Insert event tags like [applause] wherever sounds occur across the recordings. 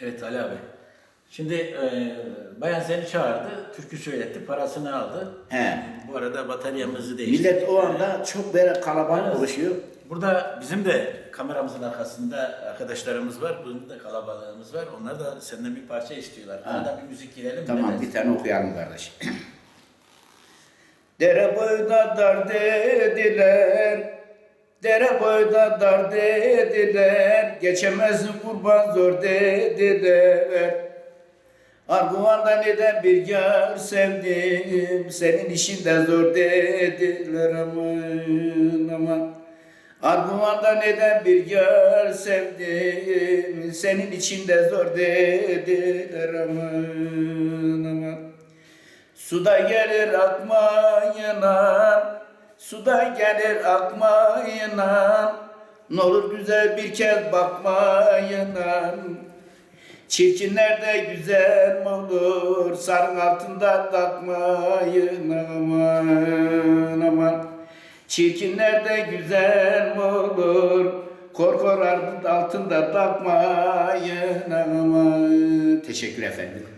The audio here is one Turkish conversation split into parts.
Evet Ali abi. Şimdi e, bayan seni çağırdı, türkü söyletti, parasını aldı. He. Bu arada bataryamızı değiştirdik. Millet o anda çok böyle kalabalık oluşuyor. Burada bizim de kameramızın arkasında arkadaşlarımız var. Bunun da kalabalığımız var. Onlar da senden bir parça istiyorlar. Arada bir müzik girelim. Tamam bir tane okuyalım kardeş. [clears throat] Dere boyda dar dediler, dere boyda dar dediler, geçemezsin kurban zor dediler. Arguvanda neden bir yar sevdim, senin işin de zor dediler aman aman. Arguvanda neden bir yar sevdim, senin için de zor dediler aman aman. Suda gelir akmayına, suda gelir akmayına, ne olur güzel bir kez bakmayına. Çirkinler de güzel olur, sarın altında takmayın aman aman. Çirkinler de güzel olur, korkor altında takmayın aman. Teşekkür efendim.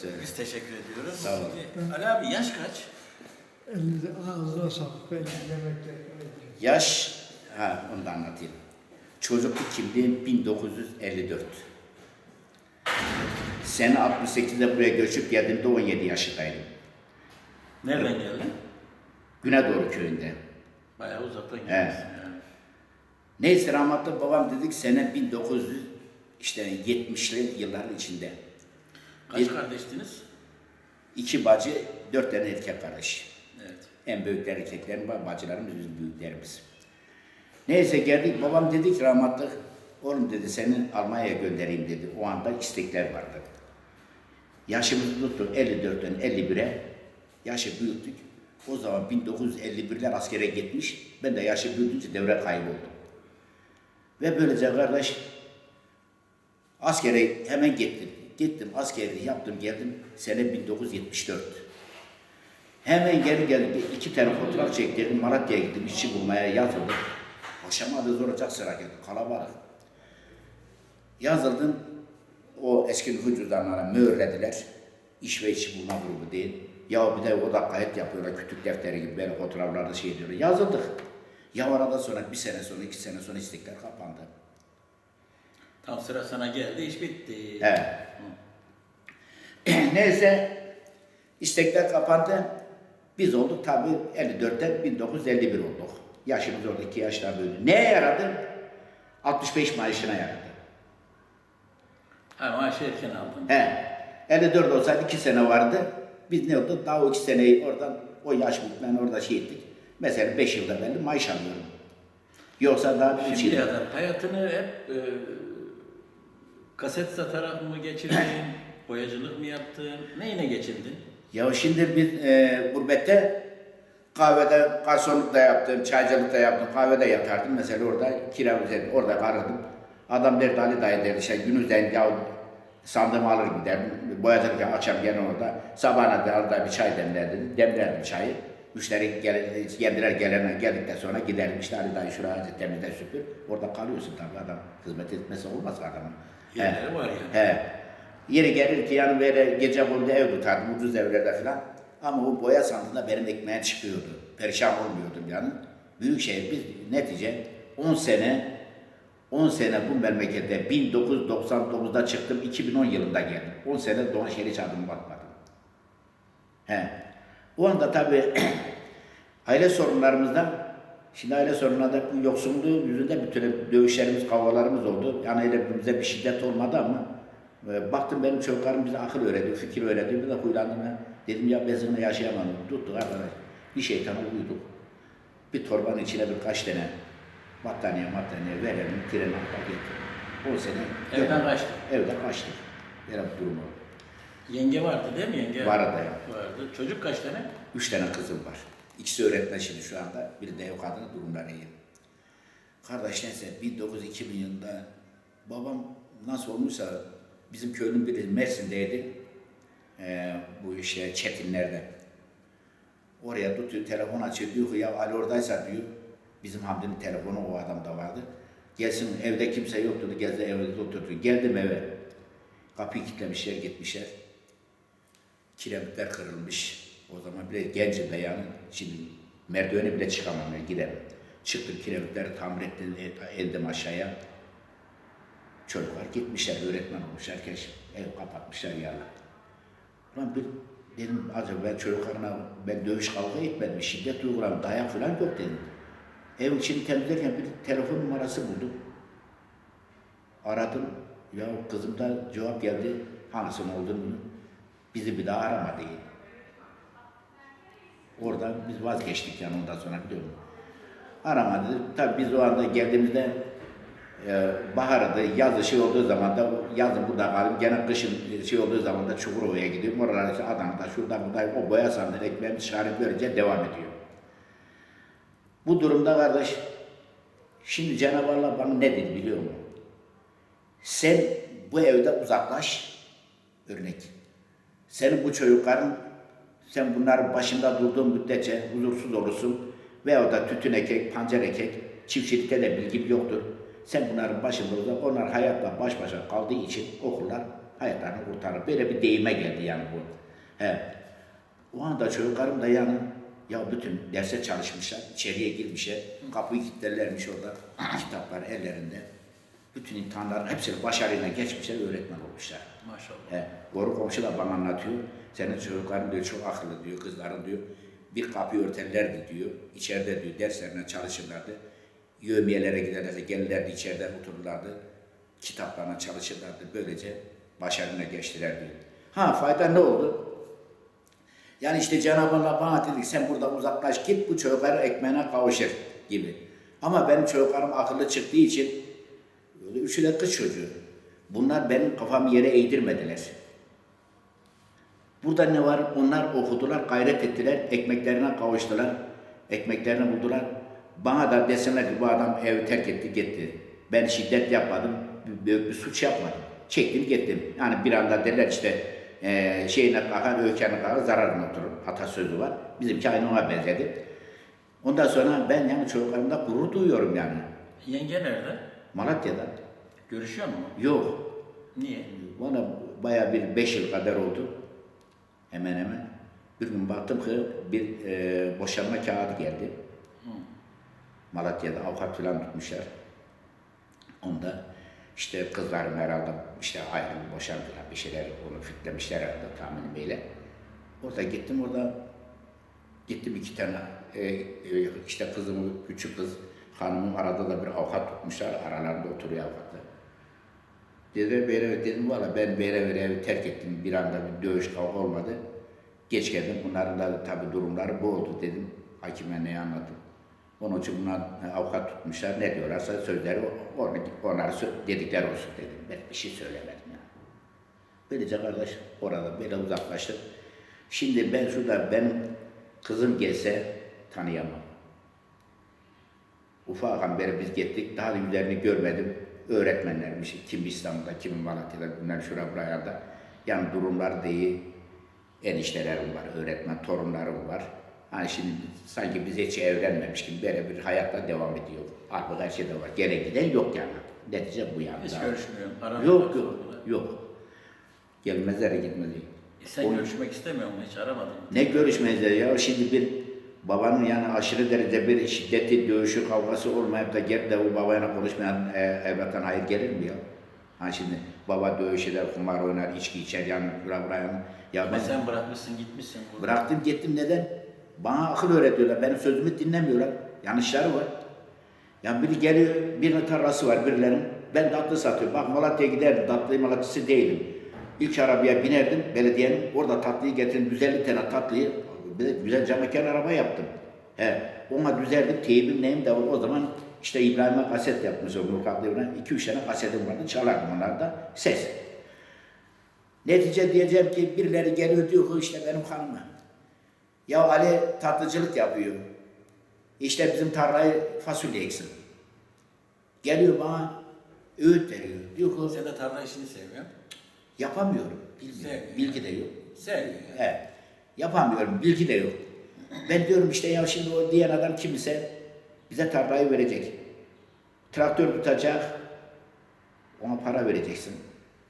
Söyle. Biz teşekkür ediyoruz. Sağ olun. Şimdi, Ali abi yaş kaç? Elinize ağzına sağlık. Ben yemekler Yaş, ha onu da anlatayım. Çocukluk kimliğim 1954. Sene 68'de buraya göçüp geldiğimde 17 yaşındaydım. Nereden geldin? Güneydoğu köyünde. Bayağı uzaktan Evet. gelmişsin yani. Neyse rahmetli babam dedik sene 1900 işte 70'li yılların içinde. Kaç Bir- kardeştiniz? İki bacı, dört tane erkek kardeş. Evet. En büyükler erkeklerim var, bacılarımız bizim büyüklerimiz. Neyse geldik, babam dedi ki rahmetli, oğlum dedi seni Almanya'ya göndereyim dedi. O anda istekler vardı. Yaşımızı tuttuk 54'ten 51'e, yaşı büyüttük. O zaman 1951'ler askere gitmiş, ben de yaşı büyüdükçe devre kayboldum. Ve böylece kardeş askere hemen gittim. Gittim askerliği yaptım geldim sene 1974. Hemen geri geldim iki tane fotoğraf çektirdim Malatya'ya gittim işçi bulmaya yazıldım. Akşama da zoracak sıra geldi kalabalık. Yazıldım o eski nüfus cüzdanlarına mühürlediler. İş ve işçi bulma grubu değil. Ya bir de o da kayıt yapıyorlar kütük defteri gibi böyle fotoğraflarda şey diyorlar. Yazıldık. Ya arada sonra bir sene sonra iki sene sonra istekler kapandı. Tam sıra sana geldi, iş bitti. Evet. [clears throat] Neyse istekler kapandı. Biz olduk tabii 54'ten 1951 olduk. Yaşımız orada iki yaşlar büyüdü. Neye yaradı? 65 maaşına yaradı. Ha maaşı erken aldın. He. 54 olsaydı iki sene vardı. Biz ne oldu? Daha o iki seneyi oradan o yaş bitmen orada şey ettik. Mesela 5 yılda ben maaş alıyorum. Yoksa daha bir Şimdiye şey. hayatını hep e, kaset satarak mı geçirdin, [coughs] boyacılık mı yaptın, neyine geçindin? Ya şimdi biz e, gurbette kahvede garsonluk da yaptım, çaycılık da yaptım, kahvede yatardım. Mesela orada kira üzerinde, orada kalırdım. Adam derdi Ali dayı derdi, şey, günüzden ya sandığımı alır giderdim. Boyacılık açar gene orada. Sabahına da orada bir çay demlerdim. Demlerdim çayı. Müşteri gel, kendiler gelene geldikten sonra giderdim işte Ali dayı şuraya temizle süpür. Orada kalıyorsun tabii adam. Hizmet etmesi olmaz adamın. Yerleri var yani. He. Yeri gelir ki yani böyle gece boyunca ev tutardım ucuz evlerde falan. Ama o boya sandığında benim ekmeğe çıkıyordu. Perişan olmuyordum yani. Büyük şey biz netice 10 sene 10 sene bu memlekette 1999'da çıktım 2010 yılında geldim. 10 sene Doğanşehir'e hiç adım batmadım. He. O anda tabii [clears throat] aile sorunlarımızdan Şimdi aile sorunlarında bu yoksulluğu yüzünden bütün dövüşlerimiz, kavgalarımız oldu. Yani öyle bize bir şiddet olmadı ama e, baktım benim çocuklarım bize akıl öğretiyor, fikir öğretiyor. Bir de huylandım. Dedim ya ben sizinle yaşayamam. Tuttuk arkadaş. Bir şeytana uyduk. Bir torbanın içine birkaç tane battaniye battaniye verelim, tren atla getir. 10 sene Evden kaçtın. Evde kaçtık. Böyle bir durum oldu. Yenge vardı değil mi yenge? Vardı ya. Vardı. Çocuk kaç tane? Üç tane kızım var. İkisi öğretmen şimdi şu anda. Biri de ev kadını durumları iyi. Kardeş neyse 1900-2000 yılında babam nasıl olmuşsa bizim köylünün biri Mersin'deydi. Ee, bu işte Çetinler'de. Oraya tutuyor telefon açıyor diyor ki ya Ali oradaysa diyor Bizim Hamdi'nin telefonu o adamda vardı. Gelsin evde kimse yoktu. Geldi evde oturdu. Geldim eve. Kapıyı kilitlemişler gitmişler. Kiremitler kırılmış. O zaman bile gencim de yani. Şimdi merdiveni bile çıkamam gidemem. Çıktım kiremitleri tamir ettim, indim aşağıya. Çocuklar gitmişler, öğretmen olmuşlar, herkes ev kapatmışlar yerler. Ulan bir dedim acaba ben çocuklarına ben dövüş kavga etmedim, şiddet uyguladım, dayak falan yok dedim. Ev içini temizlerken bir telefon numarası buldum. Aradım, ya kızım da cevap geldi, hangisinin olduğunu bizi bir daha arama değil. Orada biz vazgeçtik yani ondan sonra biliyor musun? Aramadı. Tabii biz o anda geldiğimizde e, baharda, yazı şey olduğu zaman da yazın burada kalıp gene kışın şey olduğu zaman da Çukurova'ya gidiyorum. Oralar işte Adana'da, şurada, burada o boya sandığı ekmeğimiz şarip böylece devam ediyor. Bu durumda kardeş, şimdi Cenab-ı Allah bana ne dedi biliyor musun? Sen bu evde uzaklaş, örnek. Senin bu çocukların, sen bunların başında durduğun müddetçe huzursuz olursun. Veyahut da tütün ekek, pancar ekek, çiftçilikte de bilgim yoktur. Sen bunların başında uzak, onlar hayatla baş başa kaldığı için okullar hayatlarını kurtarır. Böyle bir deyime geldi yani bu. He. O anda çocuklarım da yani ya bütün derse çalışmışlar, içeriye girmişler, kapıyı kilitlerlermiş orada, [clears throat] kitaplar ellerinde. Bütün imtihanların hepsini başarıyla geçmişler, öğretmen olmuşlar. Maşallah. He, Boru komşu da bana anlatıyor. Senin çocukların diyor çok akıllı diyor, kızların diyor. Bir kapıyı örterlerdi diyor. İçeride diyor derslerine çalışırlardı. Yövmiyelere giderlerse gelirlerdi içeride otururlardı. Kitaplarına çalışırlardı. Böylece başarıyla geçtiler diyor. Ha fayda ne oldu? Yani işte Cenab-ı Allah bana dedi sen burada uzaklaş git bu çocuklar ekmeğine kavuşur gibi. Ama benim çocuklarım akıllı çıktığı için üçü de kız çocuğu. Bunlar benim kafamı yere eğdirmediler. Burada ne var? Onlar okudular, gayret ettiler, ekmeklerine kavuştular, ekmeklerini buldular. Bana da deseler ki bu adam evi terk etti gitti. Ben şiddet yapmadım, büyük bir suç yapmadım. Çektim gittim. Yani bir anda derler işte eee şeyine kalkar, öykene kalkar, zararına oturur. Atasözü var. Bizimki aynı ona benzedi. Ondan sonra ben yani çocuklarımda gurur duyuyorum yani. Yenge nerede? Malatya'da. Görüşüyor mu? Yok. Niye? Bana bayağı bir beş yıl kadar oldu. Hemen hemen. Bir gün baktım ki bir e, boşanma kağıdı geldi. Malatya'da avukat falan tutmuşlar. Onda işte kızlarım herhalde işte ayrılıp boşandılar bir şeyler onu fitlemişler herhalde tahminimle. Orada gittim orada gittim iki tane e, e, işte kızımı küçük kız hanımım arada da bir avukat tutmuşlar aralarında oturuyor avukatlar. Dedi böyle dedim valla ben böyle böyle evi terk ettim bir anda bir dövüş kavga olmadı. Geç geldim bunların da tabi durumları bu oldu dedim. Hakime neyi anlattım. Onun için bunlar e, avukat tutmuşlar ne diyorlarsa sözleri sö- dedikleri olsun dedim. Ben bir şey söylemedim yani. Böylece kardeş orada böyle uzaklaştık. Şimdi ben şurada benim kızım gelse tanıyamam. Ufaktan beri biz gittik, daha da yüzlerini görmedim. Öğretmenlermiş, kim İstanbul'da, kim Malatya'da, bunlar şura buraya da. Yani durumlar değil, eniştelerim var, öğretmen torunlarım var. Hani şimdi sanki biz hiç evlenmemiş gibi böyle bir hayatla devam ediyor. Artık her şeyde var. Gene giden yok yani. Netice bu yani. Hiç görüşmüyorum. Yok yok, yok. Gelmezler gitmez. E sen O- görüşmek istemiyor musun? Hiç aramadın mı? Ne görüşmezler ya şimdi bir babanın yani aşırı derecede bir şiddeti, dövüşü, kavgası olmayıp da gelip de o babayla konuşmayan e, evlattan hayır gelir mi ya? Ha şimdi baba dövüş eder, kumar oynar, içki içer yani bura buraya. Ya Ama ben sen bırakmışsın gitmişsin. burada. bıraktım gittim neden? Bana akıl öğretiyorlar, benim sözümü dinlemiyorlar. Yanlışları var. Yani biri geliyor, birinin tarlası var birilerinin. Ben tatlı satıyorum. Bak Malatya'ya giderdim, tatlı Malatya'sı değilim. İlk arabaya binerdim, belediyenin. Orada tatlıyı getirdim, 150 tane tatlıyı. Bir de güzel cam mekan araba yaptım. He, ona düzerdim, teybim neyim de var. O zaman işte İbrahim'e kaset yapmış o Nurkat İbrahim. 2-3 tane kasetim vardı, çalardım onlar da. Ses. Netice diyeceğim ki birileri geliyor diyor ki işte benim hanıma. Ya Ali tatlıcılık yapıyor. İşte bizim tarlayı fasulye eksin. Geliyor bana öğüt veriyor. Diyor ki Sen de tarla işini seviyorsun. yapamıyorum. Bilmiyorum. Sevmiyor. Bilgi de yok. Seviyorsun. Evet. Yapamıyorum. Bilgi de yok. Ben diyorum işte ya şimdi o diyen adam kimse Bize tarlayı verecek. Traktör tutacak. Ona para vereceksin.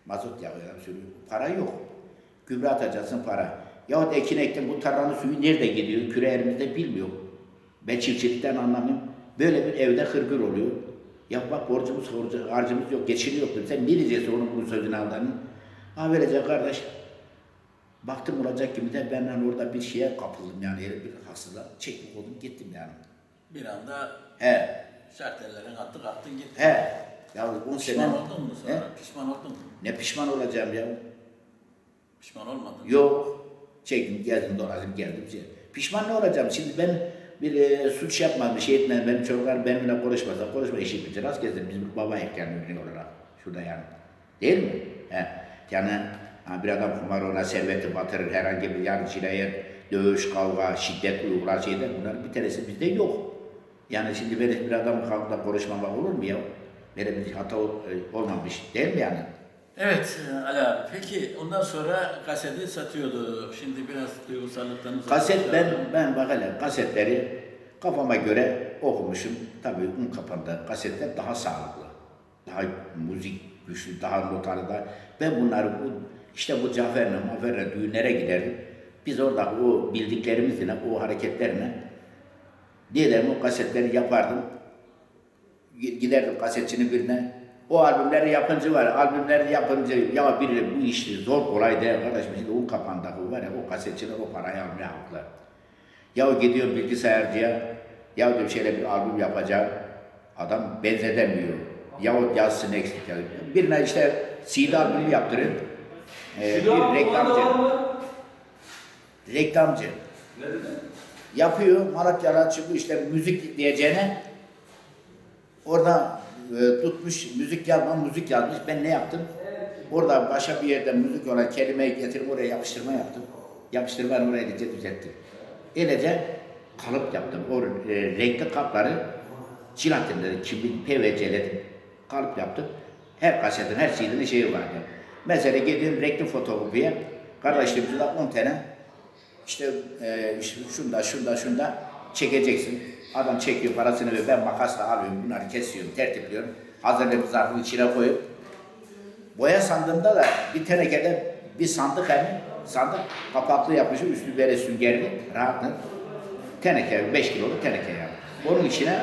Mazot yakıyor, sürüyor. Para yok. Gübre atacaksın para. Yahut ekin ektin bu tarlanın suyu nerede gidiyor? Küre elimizde bilmiyor. Ben çiftçilikten anlamıyorum. Böyle bir evde hırgür oluyor. Ya bak borcumuz, borcu- harcımız yok, geçini yok. dedim. Sen ne diyeceksin onun bu sözünü aldığını? Ha verecek kardeş. Baktım olacak gibi de ben hani orada bir şeye kapıldım yani bir haksızlığa. Çekip oldum gittim yani. Bir anda He, şartellerin attı kalktın gittin. he. Ya 10 sene. Pişman oldun mu sonra? He? Pişman oldun mu? Ne pişman olacağım ya. Pişman olmadın. mı? Yok. Çektim geldim dolaştım geldim. Pişman ne olacağım? Şimdi ben bir e, suç yapmadım, bir şey etmedim. Benim çocuklar benimle konuşmasa konuşma işi bitir. Az gezdim. Bizim baba yani örnek olarak. Şurada yani. Değil mi? He. Yani ha, bir adam kumar ona serveti batırır. Herhangi bir yani cinayet, dövüş, kavga, şiddet uygular şeyler. Bunların bir tanesi bizde yok. Yani şimdi böyle bir adam kalkıp konuşmamak olur mu ya? Böyle bir hata e, olmamış. Değil mi yani? Evet e, Ali abi. Peki ondan sonra kaseti satıyordu. Şimdi biraz duygusallıktan uzak. Kaset ben ben bak hele kasetleri kafama göre okumuşum. Tabii un kapandı. Kasetler daha sağlıklı. Daha müzik güçlü, daha notalı da. Ben bunları bu işte bu Cafer'le, Mafer'le düğünlere giderdim. Biz orada o bildiklerimizle, o hareketlerle diyelim o kasetleri yapardım. Giderdim kasetçinin birine. O albümleri yapıncı var. Albümleri yapıncı ya biri bu işi zor kolay değil kardeşim. Şimdi un kapanda bu var ya o kasetçiler o parayı almaya haklı. Ya gidiyor bilgisayarcıya ya diyor şöyle bir albüm yapacağım. Adam benzetemiyor. Yahut yazsın eksik yazıyor. Birine işte CD albümü yaptırın. Ee, bir reklamcı. Reklamcı. Yapıyor Malatya'da çıkıyor işte müzik diyeceğine Orada e, tutmuş müzik yazma müzik yazmış. Ben ne yaptım? Orada başka bir yerde müzik olan kelimeyi getirip oraya yapıştırma yaptım. Yapıştırmanı oraya iyice düzelttim. Öylece kalıp yaptım. O e, renkli kapları jilatinleri, kibrit, PVC'ledim. Kalıp yaptım. Her kasetin, her CD'nin şeyi vardı. Mesela gidiyorum renkli fotokopiye. Kardeşliğimizde 10 tane işte, e, şunda, şunda, şunda çekeceksin. Adam çekiyor parasını ve ben makasla alıyorum. Bunları kesiyorum, tertipliyorum. Hazırlayıp zarfın içine koyup. Boya sandığımda da bir tenekede bir sandık hani sandık kapaklı yapmışım. Üstü böyle süngerli, rahatlı. Teneke, 5 kiloluk teneke yani. Onun içine